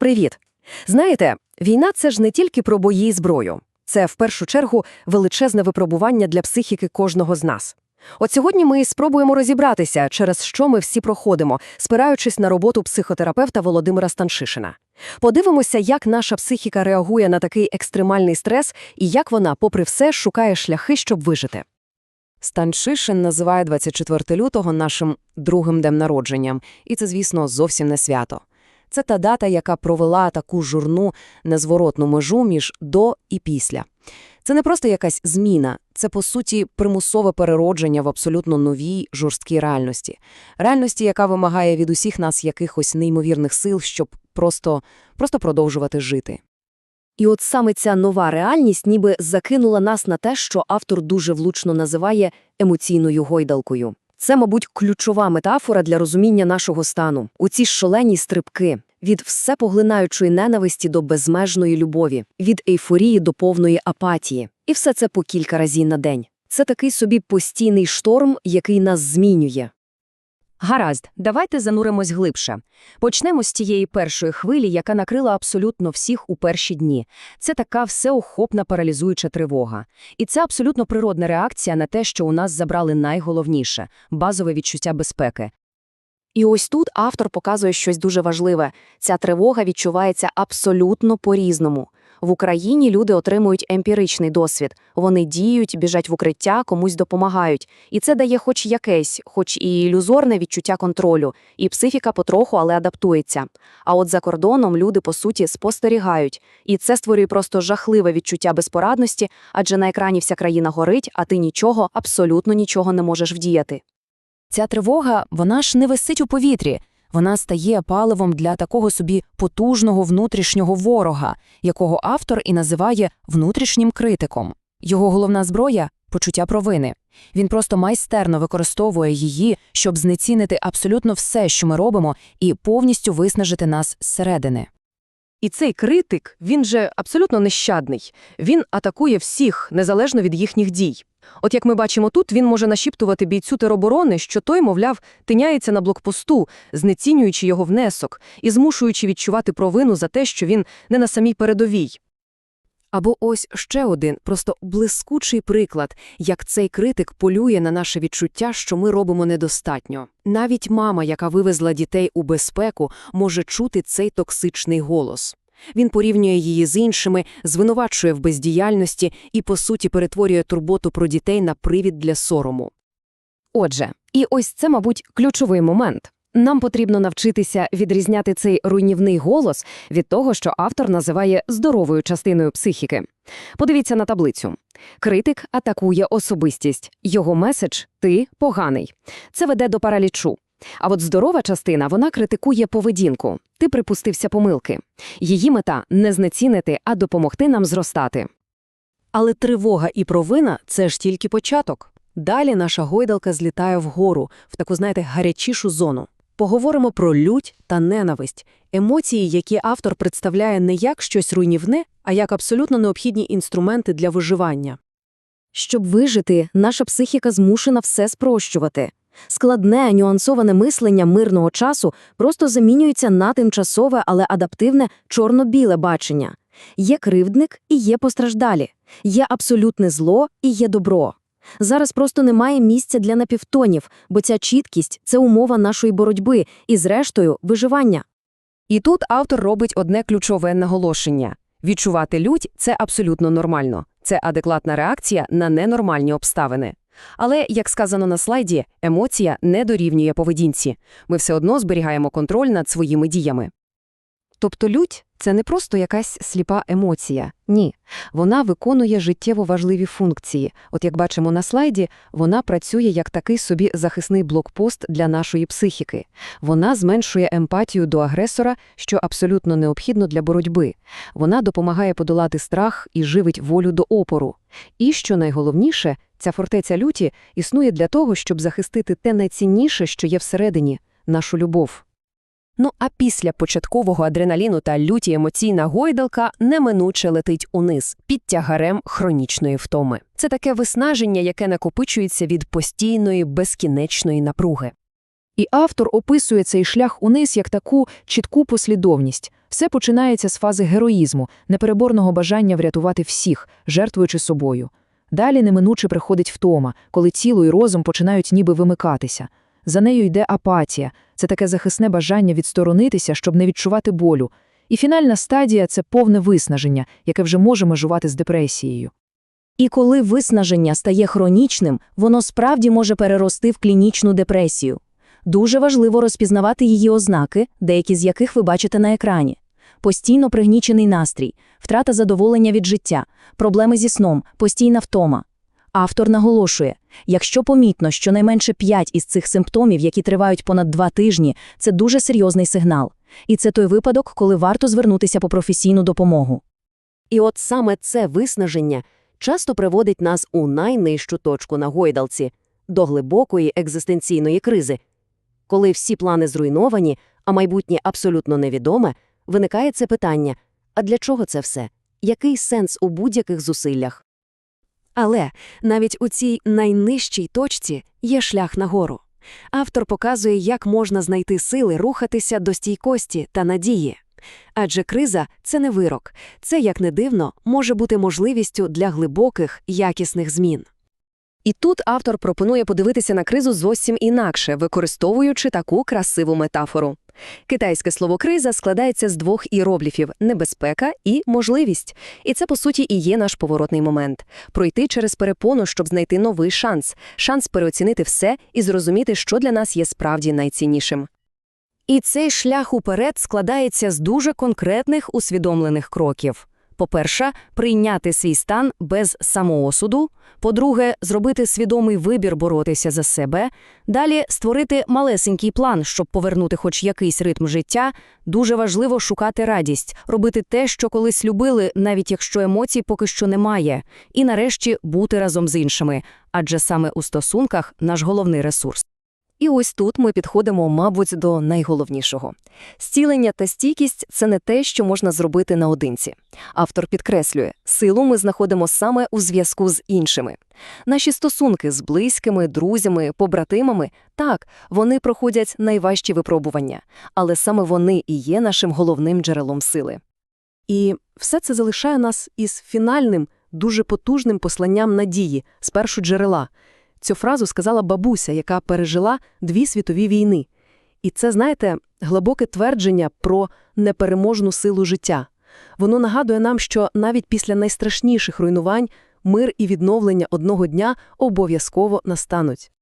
Привіт! Знаєте, війна це ж не тільки про бої і зброю. Це, в першу чергу, величезне випробування для психіки кожного з нас. От сьогодні ми спробуємо розібратися, через що ми всі проходимо, спираючись на роботу психотерапевта Володимира Станшишина. Подивимося, як наша психіка реагує на такий екстремальний стрес і як вона, попри все, шукає шляхи, щоб вижити. Станшишин називає 24 лютого нашим другим днем народженням, і це, звісно, зовсім не свято. Це та дата, яка провела таку журну незворотну межу між до і після. Це не просто якась зміна, це, по суті, примусове переродження в абсолютно новій жорсткій реальності. Реальності, яка вимагає від усіх нас якихось неймовірних сил, щоб просто, просто продовжувати жити. І от саме ця нова реальність ніби закинула нас на те, що автор дуже влучно називає емоційною гойдалкою. Це, мабуть, ключова метафора для розуміння нашого стану. У ці шалені стрибки від всепоглинаючої ненависті до безмежної любові, від ейфорії до повної апатії. І все це по кілька разів на день. Це такий собі постійний шторм, який нас змінює. Гаразд, давайте зануримось глибше. Почнемо з тієї першої хвилі, яка накрила абсолютно всіх у перші дні. Це така всеохопна паралізуюча тривога. І це абсолютно природна реакція на те, що у нас забрали найголовніше – базове відчуття безпеки. І ось тут автор показує щось дуже важливе. Ця тривога відчувається абсолютно по-різному. В Україні люди отримують емпіричний досвід. Вони діють, біжать в укриття, комусь допомагають. І це дає хоч якесь, хоч і ілюзорне відчуття контролю. І психіка потроху, але адаптується. А от за кордоном люди, по суті, спостерігають. І це створює просто жахливе відчуття безпорадності, адже на екрані вся країна горить, а ти нічого, абсолютно нічого не можеш вдіяти. Ця тривога, вона ж не висить у повітрі. Вона стає паливом для такого собі потужного внутрішнього ворога, якого автор і називає внутрішнім критиком. Його головна зброя почуття провини. Він просто майстерно використовує її, щоб знецінити абсолютно все, що ми робимо, і повністю виснажити нас зсередини. І цей критик, він же абсолютно нещадний. Він атакує всіх, незалежно від їхніх дій. От як ми бачимо тут, він може нашіптувати бійцю тероборони, що той, мовляв, тиняється на блокпосту, знецінюючи його внесок і змушуючи відчувати провину за те, що він не на самій передовій. Або ось ще один просто блискучий приклад, як цей критик полює на наше відчуття, що ми робимо недостатньо. Навіть мама, яка вивезла дітей у безпеку, може чути цей токсичний голос. Він порівнює її з іншими, звинувачує в бездіяльності і, по суті, перетворює турботу про дітей на привід для сорому. Отже, і ось це, мабуть, ключовий момент. Нам потрібно навчитися відрізняти цей руйнівний голос від того, що автор називає здоровою частиною психіки. Подивіться на таблицю. Критик атакує особистість. Його меседж ти поганий. Це веде до паралічу. А от здорова частина вона критикує поведінку. Ти припустився помилки. Її мета не знецінити, а допомогти нам зростати. Але тривога і провина це ж тільки початок. Далі наша гойдалка злітає вгору, в таку, знаєте, гарячішу зону. Поговоримо про лють та ненависть, емоції, які автор представляє не як щось руйнівне, а як абсолютно необхідні інструменти для виживання. Щоб вижити, наша психіка змушена все спрощувати. Складне, нюансоване мислення мирного часу просто замінюється на тимчасове, але адаптивне чорно-біле бачення. Є кривдник і є постраждалі, є абсолютне зло і є добро. Зараз просто немає місця для напівтонів, бо ця чіткість це умова нашої боротьби і, зрештою, виживання. І тут автор робить одне ключове наголошення відчувати лють це абсолютно нормально, це адекватна реакція на ненормальні обставини. Але, як сказано на слайді, емоція не дорівнює поведінці. Ми все одно зберігаємо контроль над своїми діями. Тобто лють – це не просто якась сліпа емоція. Ні. Вона виконує життєво важливі функції. От як бачимо на слайді, вона працює як такий собі захисний блокпост для нашої психіки. Вона зменшує емпатію до агресора, що абсолютно необхідно для боротьби. Вона допомагає подолати страх і живить волю до опору. І, що найголовніше, ця фортеця люті існує для того, щоб захистити те найцінніше, що є всередині – нашу любов. Ну а після початкового адреналіну та люті емоційна гойдалка неминуче летить униз під тягарем хронічної втоми. Це таке виснаження, яке накопичується від постійної безкінечної напруги. І автор описує цей шлях униз як таку чітку послідовність. Все починається з фази героїзму, непереборного бажання врятувати всіх, жертвуючи собою. Далі неминуче приходить втома, коли тіло і розум починають ніби вимикатися. За нею йде апатія, це таке захисне бажання відсторонитися, щоб не відчувати болю. І фінальна стадія це повне виснаження, яке вже може межувати з депресією. І коли виснаження стає хронічним, воно справді може перерости в клінічну депресію. Дуже важливо розпізнавати її ознаки, деякі з яких ви бачите на екрані. Постійно пригнічений настрій, втрата задоволення від життя, проблеми зі сном, постійна втома. Автор наголошує, якщо помітно, що найменше 5 із цих симптомів, які тривають понад 2 тижні, це дуже серйозний сигнал. І це той випадок, коли варто звернутися по професійну допомогу. І от саме це виснаження часто приводить нас у найнижчу точку на гойдалці до глибокої екзистенційної кризи. Коли всі плани зруйновані, а майбутнє абсолютно невідоме, виникає це питання: а для чого це все? Який сенс у будь-яких зусиллях? Але навіть у цій найнижчій точці є шлях нагору. Автор показує, як можна знайти сили рухатися до стійкості та надії. Адже криза це не вирок, це, як не дивно, може бути можливістю для глибоких, якісних змін. І тут автор пропонує подивитися на кризу зовсім інакше, використовуючи таку красиву метафору. Китайське слово «криза» складається з двох іерогліфів – небезпека і можливість. І це, по суті, і є наш поворотний момент. Пройти через перепону, щоб знайти новий шанс. Шанс переоцінити все і зрозуміти, що для нас є справді найціннішим. І цей шлях уперед складається з дуже конкретних усвідомлених кроків. По-перше, прийняти свій стан без самоосуду. По-друге, зробити свідомий вибір боротися за себе. Далі створити малесенький план, щоб повернути хоч якийсь ритм життя. Дуже важливо шукати радість, робити те, що колись любили, навіть якщо емоцій поки що немає. І нарешті бути разом з іншими, адже саме у стосунках наш головний ресурс. І ось тут ми підходимо, мабуть, до найголовнішого. Зцілення та стійкість – це не те, що можна зробити наодинці. Автор підкреслює, силу ми знаходимо саме у зв'язку з іншими. Наші стосунки з близькими, друзями, побратимами – так, вони проходять найважчі випробування, але саме вони і є нашим головним джерелом сили. І все це залишає нас із фінальним, дуже потужним посланням надії, з першу джерела – Цю фразу сказала бабуся, яка пережила дві світові війни. І це, знаєте, глибоке твердження про непереможну силу життя. Воно нагадує нам, що навіть після найстрашніших руйнувань мир і відновлення одного дня обов'язково настануть.